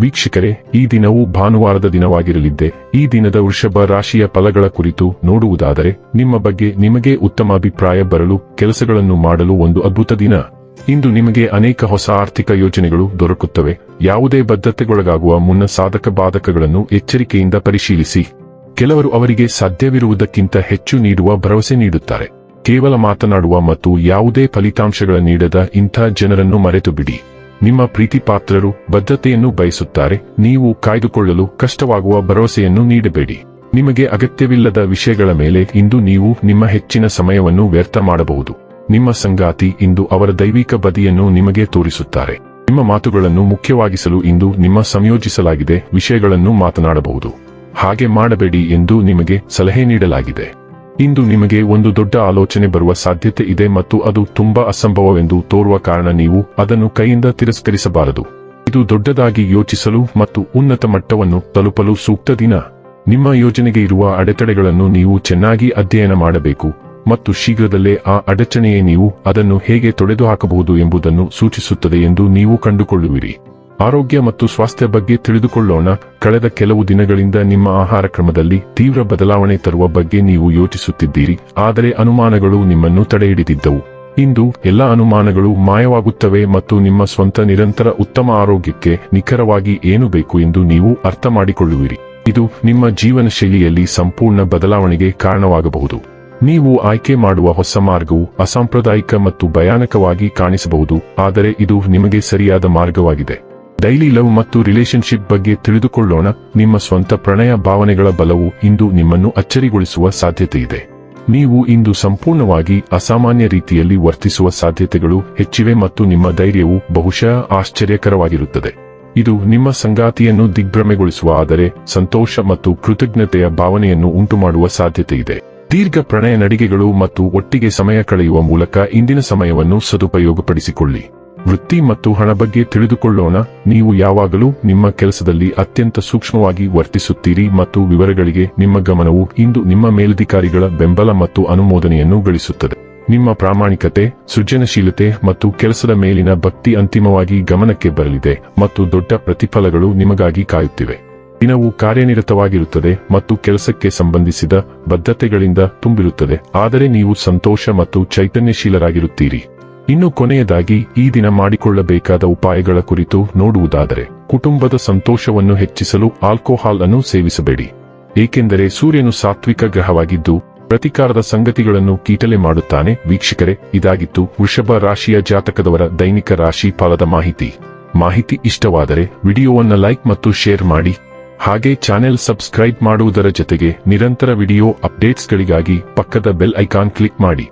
ವೀಕ್ಷಕರೇ, ಈ ದಿನವು ಭಾನುವಾರದ ದಿನವಾಗಿರಲಿದ್ದೆ. ಈ ದಿನದ ವೃಷಭ ರಾಶಿಯ ಫಲಗಳ ಕುರಿತು ನೋಡುವುದಾದರೆ, ನಿಮ್ಮ ಬಗ್ಗೆ ನಿಮಗೆ ಉತ್ತಮ ಅಭಿಪ್ರಾಯ ಬರಲು ಕೆಲಸಗಳನ್ನು ಮಾಡಲು ಒಂದು ಅದ್ಭುತ ದಿನ. ಇಂದು ನಿಮಗೆ ಅನೇಕ ಹೊಸ ಆರ್ಥಿಕ ಯೋಜನೆಗಳು ದೊರಕುತ್ತವೆ. ಯಾವುದೇ ಬದ್ಧತೆಗೊಳಗಾಗುವ ಮುನ್ನ ಸಾಧಕ ಬಾಧಕಗಳನ್ನು ಎಚ್ಚರಿಕೆಯಿಂದ ಪರಿಶೀಲಿಸಿ. ಕೆಲವರು ಅವರಿಗೆ ಸಾಧ್ಯವಿರುವುದಕ್ಕಿಂತ ಹೆಚ್ಚು ನೀಡುವ ಭರವಸೆ ನೀಡುತ್ತಾರೆ. ಕೇವಲ ಮಾತನಾಡುವ ಮತ್ತು ಯಾವುದೇ ಫಲಿತಾಂಶಗಳ ನೀಡದ ಇಂಥ ಜನರನ್ನು ಮರೆತು ಬಿಡಿ ನಿಮ್ಮ ಪ್ರೀತಿಪಾತ್ರರು ಬದ್ಧತೆಯನ್ನು ಬಯಸುತ್ತಾರೆ, ನೀವು ಕಾಯ್ದುಕೊಳ್ಳಲು ಕಷ್ಟವಾಗುವ ಭರವಸೆಯನ್ನು ನೀಡಬೇಡಿ. ನಿಮಗೆ ಅಗತ್ಯವಿಲ್ಲದ ವಿಷಯಗಳ ಮೇಲೆ ಇಂದು ನೀವು ನಿಮ್ಮ ಹೆಚ್ಚಿನ ಸಮಯವನ್ನು ವ್ಯರ್ಥ ಮಾಡಬಹುದು. ನಿಮ್ಮ ಸಂಗಾತಿ ಇಂದು ಅವರ ದೈವಿಕ ಬದಿಯನ್ನು ನಿಮಗೆ ತೋರಿಸುತ್ತಾರೆ. ನಿಮ್ಮ ಮಾತುಗಳನ್ನು ಮುಖ್ಯವಾಗಿಸಲು ಇಂದು ನಿಮ್ಮ ಸಂಯೋಜಿಸಲಾಗಿದೆ ವಿಷಯಗಳನ್ನು ಮಾತನಾಡಬಹುದು. ಹಾಗೆ ಮಾಡಬೇಡಿ ಎಂದು ನಿಮಗೆ ಸಲಹೆ ನೀಡಲಾಗಿದೆ. ಇಂದು ನಿಮಗೆ ಒಂದು ದೊಡ್ಡ ಆಲೋಚನೆ ಬರುವ ಸಾಧ್ಯತೆ ಇದೆ ಮತ್ತು ಅದು ತುಂಬಾ ಅಸಂಭವವೆಂದು ತೋರುವ ಕಾರಣ ನೀವು ಅದನ್ನು ಕೈಯಿಂದ ತಿರಸ್ಕರಿಸಬಾರದು. ಇದು ದೊಡ್ಡದಾಗಿ ಯೋಚಿಸಲು ಮತ್ತು ಉನ್ನತ ಮಟ್ಟವನ್ನು ತಲುಪಲು ಸೂಕ್ತ ದಿನ. ನಿಮ್ಮ ಯೋಜನೆಗೆ ಇರುವ ಅಡೆತಡೆಗಳನ್ನು ನೀವು ಚೆನ್ನಾಗಿ ಅಧ್ಯಯನ ಮಾಡಬೇಕು ಮತ್ತು ಶೀಘ್ರದಲ್ಲೇ ಆ ಅಡಚಣೆಯೇ ನೀವು ಅದನ್ನು ಹೇಗೆ ತೊಡೆದುಹಾಕಬಹುದು ಎಂಬುದನ್ನು ಸೂಚಿಸುತ್ತದೆ ಎಂದು ನೀವು ಕಂಡುಕೊಳ್ಳುವಿರಿ. ಆರೋಗ್ಯ ಮತ್ತು ಸ್ವಾಸ್ಥ್ಯ ಬಗ್ಗೆ ತಿಳಿದುಕೊಳ್ಳೋಣ. ಕಳೆದ ಕೆಲವು ದಿನಗಳಿಂದ ನಿಮ್ಮ ಆಹಾರ ಕ್ರಮದಲ್ಲಿ ತೀವ್ರ ಬದಲಾವಣೆ ತರುವ ಬಗ್ಗೆ ನೀವು ಯೋಚಿಸುತ್ತಿದ್ದೀರಿ. ಆದರೆ ಅನುಮಾನಗಳು ನಿಮ್ಮನ್ನು ತಡೆಹಿಡಿದಿದ್ದವು. ಇಂದು ಎಲ್ಲ ಅನುಮಾನಗಳು ಮಾಯವಾಗುತ್ತವೆ ಮತ್ತು ನಿಮ್ಮ ಸ್ವಂತ ನಿರಂತರ ಉತ್ತಮ ಆರೋಗ್ಯಕ್ಕೆ ನಿಖರವಾಗಿ ಏನು ಬೇಕು ಎಂದು ನೀವು ಅರ್ಥ ಮಾಡಿಕೊಳ್ಳುವಿರಿ ಇದು ನಿಮ್ಮ ಜೀವನ ಶೈಲಿಯಲ್ಲಿ ಸಂಪೂರ್ಣ ಬದಲಾವಣೆಗೆ ಕಾರಣವಾಗಬಹುದು. ನೀವು ಆಯ್ಕೆ ಮಾಡುವ ಹೊಸ ಮಾರ್ಗವು ಅಸಾಂಪ್ರದಾಯಿಕ ಮತ್ತು ಭಯಾನಕವಾಗಿ ಕಾಣಿಸಬಹುದು. ಆದರೆ ಇದು ನಿಮಗೆ ಸರಿಯಾದ ಮಾರ್ಗವಾಗಿದೆ. ಡೈಲಿ ಲವ್ ಮತ್ತು ರಿಲೇಶನ್ಶಿಪ್ ಬಗ್ಗೆ ತಿಳಿದುಕೊಳ್ಳೋಣ. ನಿಮ್ಮ ಸ್ವಂತ ಪ್ರಣಯ ಭಾವನೆಗಳ ಬಲವು ಇಂದು ನಿಮ್ಮನ್ನು ಅಚ್ಚರಿಗೊಳಿಸುವ ಸಾಧ್ಯತೆಯಿದೆ ನೀವು ಇಂದು ಸಂಪೂರ್ಣವಾಗಿ ಅಸಾಮಾನ್ಯ ರೀತಿಯಲ್ಲಿ ವರ್ತಿಸುವ ಸಾಧ್ಯತೆಗಳು ಹೆಚ್ಚಿವೆ ಮತ್ತು ನಿಮ್ಮ ಧೈರ್ಯವು ಬಹುಶಃ ಆಶ್ಚರ್ಯಕರವಾಗಿರುತ್ತದೆ. ಇದು ನಿಮ್ಮ ಸಂಗಾತಿಯನ್ನು ದಿಗ್ಭ್ರಮೆಗೊಳಿಸುವ ಆದರೆ ಸಂತೋಷ ಮತ್ತು ಕೃತಜ್ಞತೆಯ ಭಾವನೆಯನ್ನು ಉಂಟುಮಾಡುವ ಸಾಧ್ಯತೆಯಿದೆ ದೀರ್ಘ ಪ್ರಣಯ ನಡಿಗೆಗಳು ಮತ್ತು ಒಟ್ಟಿಗೆ ಸಮಯ ಕಳೆಯುವ ಮೂಲಕ ಇಂದಿನ ಸಮಯವನ್ನು ಸದುಪಯೋಗಪಡಿಸಿಕೊಳ್ಳಿ. ವೃತ್ತಿ ಮತ್ತು ಹಣ ಬಗ್ಗೆ ತಿಳಿದುಕೊಳ್ಳೋಣ. ನೀವು ಯಾವಾಗಲೂ ನಿಮ್ಮ ಕೆಲಸದಲ್ಲಿ ಅತ್ಯಂತ ಸೂಕ್ಷ್ಮವಾಗಿ ವರ್ತಿಸುತ್ತೀರಿ ಮತ್ತು ವಿವರಗಳಿಗೆ ನಿಮ್ಮ ಗಮನವು ಇಂದು ನಿಮ್ಮ ಮೇಲಧಿಕಾರಿಗಳ ಬೆಂಬಲ ಮತ್ತು ಅನುಮೋದನೆಯನ್ನು ಗಳಿಸುತ್ತದೆ. ನಿಮ್ಮ ಪ್ರಾಮಾಣಿಕತೆ, ಸೃಜನಶೀಲತೆ ಮತ್ತು ಕೆಲಸದ ಮೇಲಿನ ಭಕ್ತಿ ಅಂತಿಮವಾಗಿ ಗಮನಕ್ಕೆ ಬರಲಿದೆ ಮತ್ತು ದೊಡ್ಡ ಪ್ರತಿಫಲಗಳು ನಿಮಗಾಗಿ ಕಾಯುತ್ತಿವೆ. ದಿನವು ಕಾರ್ಯನಿರತವಾಗಿರುತ್ತದೆ ಮತ್ತು ಕೆಲಸಕ್ಕೆ ಸಂಬಂಧಿಸಿದ ಬದ್ಧತೆಗಳಿಂದ ತುಂಬಿರುತ್ತದೆ. ಆದರೆ ನೀವು ಸಂತೋಷ ಮತ್ತು ಚೈತನ್ಯಶೀಲರಾಗಿರುತ್ತೀರಿ. ಇನ್ನು ಕೊನೆಯದಾಗಿ ಈ ದಿನ ಮಾಡಿಕೊಳ್ಳಬೇಕಾದ ಉಪಾಯಗಳ ಕುರಿತು ನೋಡುವುದಾದರೆ, ಕುಟುಂಬದ ಸಂತೋಷವನ್ನು ಹೆಚ್ಚಿಸಲು ಆಲ್ಕೋಹಾಲ್ ಅನ್ನು ಸೇವಿಸಬೇಡಿ. ಏಕೆಂದರೆ ಸೂರ್ಯನು ಸಾತ್ವಿಕ ಗ್ರಹವಾಗಿದ್ದು, ಪ್ರತಿಕಾರದ ಸಂಗತಿಗಳನ್ನು ಕೀಟಲೆ ಮಾಡುತ್ತಾನೆ. ವೀಕ್ಷಕರೇ, ಇದಾಗಿತ್ತು ವೃಷಭ ರಾಶಿಯ ಜಾತಕದವರ ದೈನಿಕ ರಾಶಿ ಫಲದ ಮಾಹಿತಿ. ಮಾಹಿತಿ ಇಷ್ಟವಾದರೆ ವಿಡಿಯೋವನ್ನು ಲೈಕ್ ಮತ್ತು ಶೇರ್ ಮಾಡಿ. ಹಾಗೆ ಚಾನೆಲ್ ಸಬ್ಸ್ಕ್ರೈಬ್ ಮಾಡುವುದರ ಜೊತೆಗೆ ನಿರಂತರ ವಿಡಿಯೋ ಅಪ್ಡೇಟ್ಸ್ಗಳಿಗಾಗಿ ಪಕ್ಕದ ಬೆಲ್ ಐಕಾನ್ ಕ್ಲಿಕ್ ಮಾಡಿ.